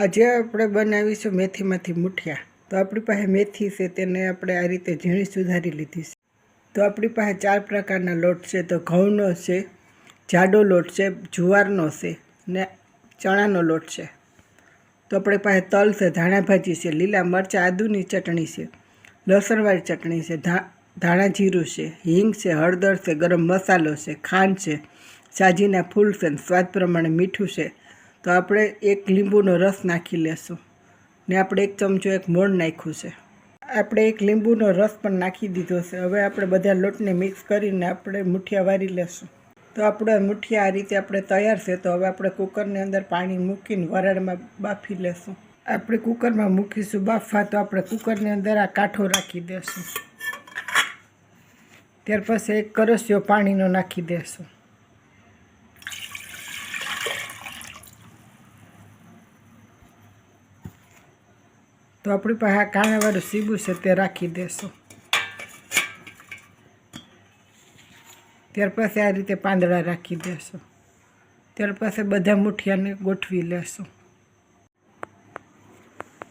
આજે આપણે બનાવીશું મેથીમાંથી મૂઠિયા, તો આપણી પાસે મેથી છે તેને આપણે આ રીતે ઝીણી સુધારી લીધી છે. તો આપણી પાસે ચાર પ્રકારના લોટ છે, તો ઘઉંનો છે, જાડો લોટ છે, જુવારનો છે ને ચણાનો લોટ છે. તો આપણી પાસે તલ છે ધાણા ભાજી છે, લીલા મરચાં, આદુની ચટણી છે, લસણવાળી ચટણી છે, ધા, ધાણા જીરું છે, હિંગ છે, હળદર છે, ગરમ મસાલો છે, ખાંડ છે, સાજીના ફૂલ છે સ્વાદ પ્રમાણે મીઠું છે. તો આપણે એક લીંબુનો રસ નાખી લેશું. ને આપણે એક ચમચો એક મોણ નાખ્યું છે. આપણે એક લીંબુનો રસ પણ નાખી દીધો છે. હવે આપણે બધા લોટને મિક્સ કરીને આપણે મુઠિયા વારી લેશું. તો આપણે મુઠિયા આ રીતે આપણે તૈયાર છે, તો હવે આપણે કુકરની અંદર પાણી મૂકીને વરાળમાં બાફી લેશું. આપણે કુકરમાં મૂકીશું બાફવા, તો આપણે કુકરની અંદર આ કાંઠો રાખી દેશું. ત્યાર પછી એક કરસ્યો પાણીનો નાખી દેશું. તો આપણી પાસે આ કાણાવાળું સીબું છે તે રાખી દેશું. ત્યાર પછી આ રીતે પાંદડા રાખી દેશું. ત્યાર પછી બધા મુઠિયાને ગોઠવી લેશું.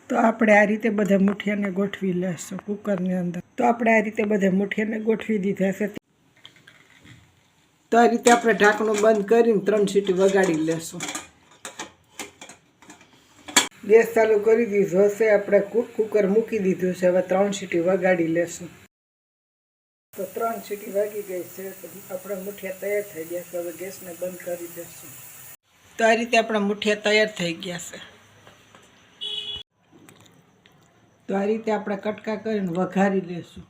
તો આપણે આ રીતે બધા મુઠિયાને ગોઠવી લેશું કુકરની અંદર. તો આપણે આ રીતે બધા મુઠિયાને ગોઠવી દીધા છે. તો આ રીતે આપણે ઢાંકણું બંધ કરીને ત્રણ સીટી વગાડી લેશું. ગેસ ચાલુ કરી દીધો હશે આપણે કુક, કુકર મૂકી દીધું છે, હવે ત્રણ સીટી વગાડી લેશું. તો ત્રણ સીટી વાગી ગઈ છે, તો આપણા મુઠિયા તૈયાર થઈ ગયા છે, હવે ગેસને બંધ કરી દેશું. તો આ રીતે આપણા મુઠિયા તૈયાર થઈ ગયા છે. તો આ રીતે આપણે કટકા કરીને વઘારી લેશું.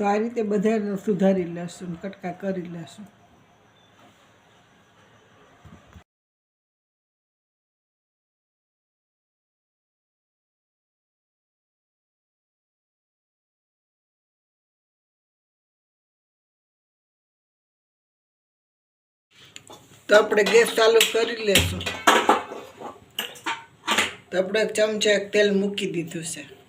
તો આ રીતે બધા સુધારી લેશું કટકા કરી લેશું. તો આપણે ગેસ ચાલુ કરી લેશું. તો આપણે ચમચા તેલ મૂકી દીધું છે.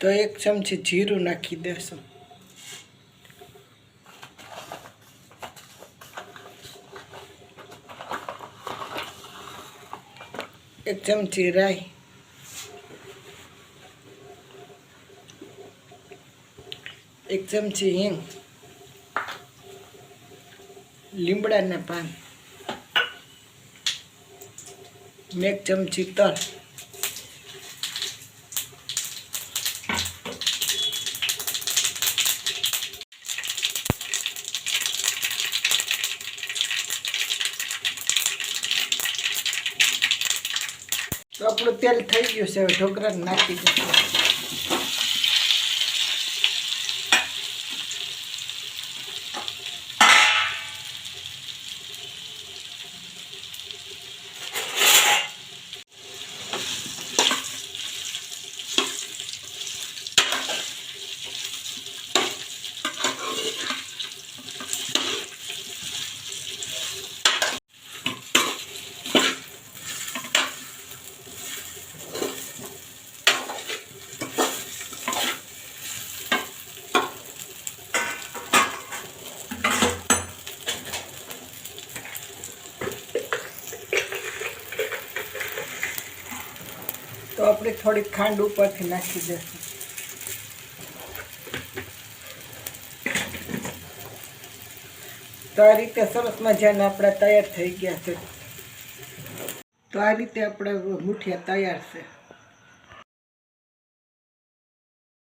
તો એક ચમચી જીરું નાખી દેશું. એક ચમચી રાઈ. એક ચમચી હિંગ. લીમડાના પાન. એક ચમચી તલ. તો આપણું તેલ થઈ ગયું છે હવે ઢોકળાને નાખી દઈશું. આપણે થોડીક ખાંડ ઉપરથી નાખી દઈશું તો આ રીતે સરસ મજાના આપણા તૈયાર થઈ ગયા છે. તો આ રીતે આપણે મુઠિયા તૈયાર છે.